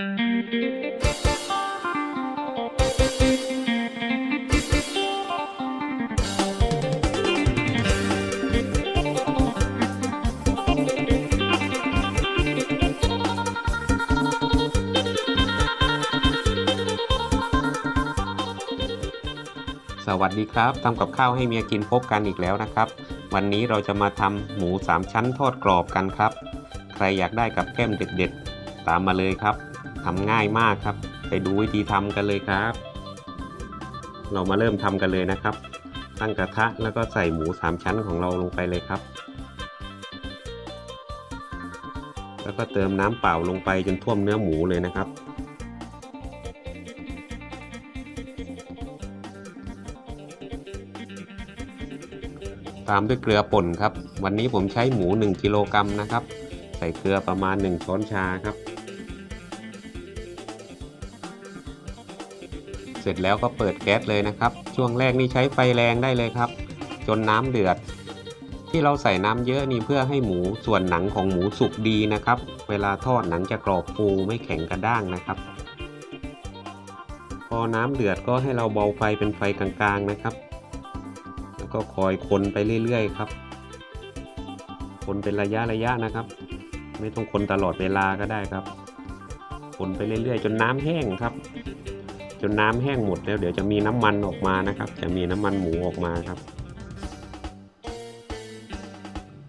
สวัสดีครับทำกับข้าวให้เมียกินพบกันอีกแล้วนะครับ วันนี้เราจะมาทำหมูสามชั้นทอดกรอบกันครับ ใครอยากได้กับแก้มเด็ดๆ ตามมาเลยครับ ทำง่ายมากครับ ไปดูวิธีทำกันเลยครับ เรามาเริ่มทำกันเลยนะครับ ตั้งกระทะแล้วก็ใส่หมูสามชั้นของเราลงไปเลยครับ แล้วก็เติมน้ำเปล่าลงไปจนท่วมเนื้อหมูเลยนะครับตามด้วยเกลือป่นครับ วันนี้ผมใช้หมู 1 กิโลกรัมนะครับ ใส่เกลือประมาณ 1 ช้อนชาครับ เสร็จแล้วก็เปิดแก๊สเลยนะครับ ช่วงแรกนี่ใช้ไฟแรงได้เลยครับ จนน้ำเดือด ที่เราใส่น้ำเยอะนี่เพื่อให้หมูส่วนหนังของหมูสุกดีนะครับ เวลาทอดหนังจะกรอบฟูไม่แข็งกระด้างนะครับ พอน้ำเดือดก็ให้เราเบาไฟเป็นไฟกลางๆนะครับ แล้วก็คอยคนไปเรื่อยๆครับ คนเป็นระยะระยะนะครับ ไม่ต้องคนตลอดเวลาก็ได้ครับ คนไปเรื่อยๆ จนน้ำแห้งครับ จนน้ำแห้งหมดแล้วเดี๋ยวจะมีน้ำมันออกมานะครับ จะมีน้ำมันหมูออกมาครับ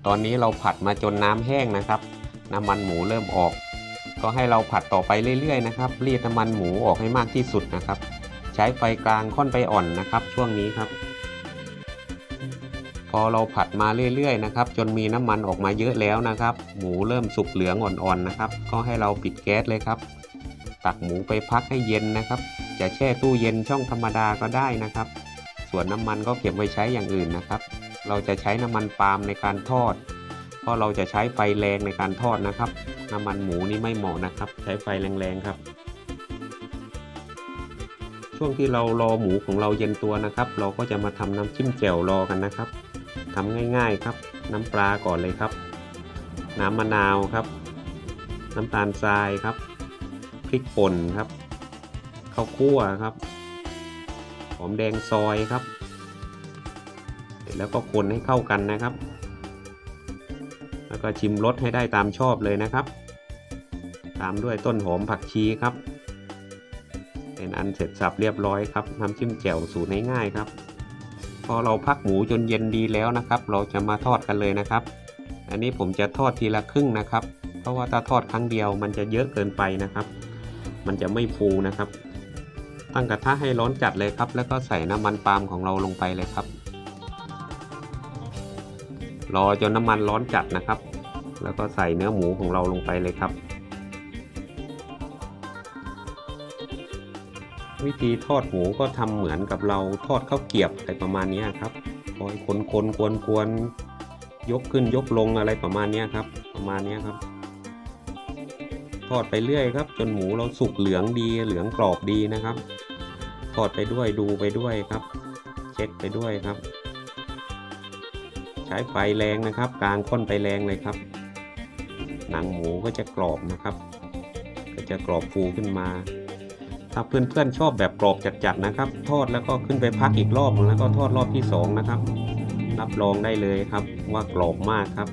ตอนนี้เราผัดมาจนน้ำแห้งนะครับ น้ำมันหมูเริ่มออก ก็ให้เราผัดต่อไปเรื่อยๆนะครับรีดน้ำมันหมูออกให้มากที่สุดนะครับ ใช้ไฟกลางค่อนไปอ่อนนะครับ ช่วงนี้ครับ พอเราผัดมาเรื่อยๆนะครับ จนมีน้ำมันออกมาเยอะแล้วนะครับ หมูเริ่มสุกเหลืองอ่อนๆนะครับ ก็ให้เราปิดแก๊สเลยครับตักหมูไปพักให้เย็นนะครับ จะแช่ตู้เย็นช่องธรรมดาก็ได้นะครับ ส่วนน้ำมันก็เก็บไว้ใช้อย่างอื่นนะครับ เราจะใช้น้ำมันปาล์มในการทอด เพราะเราจะใช้ไฟแรงในการทอดนะครับ น้ำมันหมูนี่ไม่เหมาะนะครับ ใช้ไฟแรงๆครับ ช่วงที่เรารอหมูของเราเย็นตัวนะครับ เราก็จะมาทำน้ำจิ้มแจ่วรอกันนะครับทำง่ายๆครับ น้ำปลาก่อนเลยครับ น้ำมะนาวครับ น้ำตาลทรายครับ พริกป่นครับ ข้าวคั่วครับ หอมแดงซอยครับ เสร็จแล้วก็คนให้เข้ากันนะครับ แล้วก็ชิมรสให้ได้ตามชอบเลยนะครับ ตามด้วยต้นหอมผักชีครับ เป็นอันเสร็จสับเรียบร้อยครับน้ำจิ้มแจ่วสูตรง่ายๆครับ พอเราพักหมูจนเย็นดีแล้วนะครับ เราจะมาทอดกันเลยนะครับ อันนี้ผมจะทอดทีละครึ่งนะครับ เพราะว่าถ้าทอดครั้งเดียวมันจะเยอะเกินไปนะครับมันจะไม่ฟูนะครับ ตั้งกระทะให้ร้อนจัดเลยครับ แล้วก็ใส่น้ำมันปาล์มของเราลงไปเลยครับ รอจนน้ำมันร้อนจัดนะครับ แล้วก็ใส่เนื้อหมูของเราลงไปเลยครับ วิธีทอดหมูก็ทำเหมือนกับเราทอดข้าวเกียบอะไรประมาณนี้ครับคอยคนคนกวนกวนยกขึ้นยกลงอะไรประมาณนี้ครับ ประมาณนี้ครับ ทอดไปเรื่อยครับ จนหมูเราสุกเหลืองดีเหลืองกรอบดีนะครับ ทอดไปด้วยดูไปด้วยครับ เช็คไปด้วยครับ ใช้ไฟแรงนะครับ กลางค่อนไปแรงเลยครับ หนังหมูก็จะกรอบนะครับ ก็จะกรอบฟูขึ้นมา ถ้าเพื่อนๆชอบแบบกรอบจัดๆนะครับ ทอดแล้วก็ขึ้นไปพักอีกรอบแล้วก็ทอดรอบที่สองนะครับรับรองได้เลยครับว่ากรอบมากครับ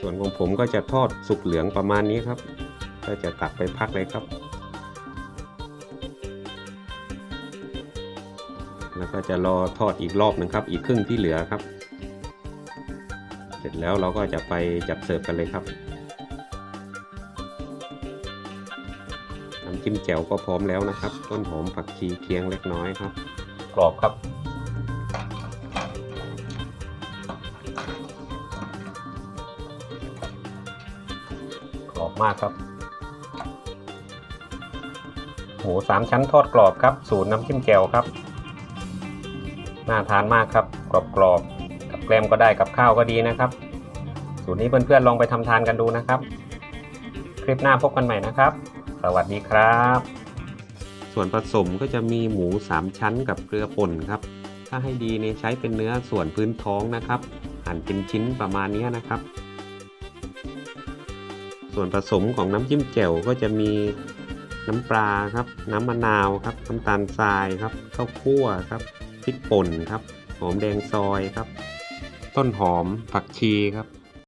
ส่วนของผมก็จะทอดสุกเหลืองประมาณนี้ครับ ก็จะตักไปพักเลยครับ แล้วก็จะรอทอดอีกรอบหนึงครับ อีกครึ่งที่เหลือครับ เสร็จแล้วเราก็จะไปจัดเสิร์ฟกันเลยครับน้ำจิ้มแจ่วก็พร้อมแล้วนะครับ ต้นหอมผักชีเคียงเล็กน้อยครับ กรอบครับ รอบมากครับหมูสามชั้นทอดกรอบครับ สูตรน้ำจิ้มแจ่วครับ น่าทานมากครับ กรอบๆกับแกล้มก็ได้กับข้าวก็ดีนะครับ สูตรนี้เพื่อนๆลองไปทำทานกันดูนะครับ คลิปหน้าพบกันใหม่นะครับ สวัสดีครับ ส่วนผสมก็จะมีหมู3ชั้นกับเกลือป่นครับ ถ้าให้ดีเนี่ยใช้เป็นเนื้อส่วนพื้นท้องนะครับ หั่นเป็นชิ้นประมาณนี้นะครับ ส่วนผสมของน้ำจิ้มแจ่วก็จะมีน้ำปลาครับ น้ำมะนาวครับ น้ำตาลทรายครับ ข้าวคั่วครับพริกป่นครับ หอมแดงซอยครับ ต้นหอมผักชีครับ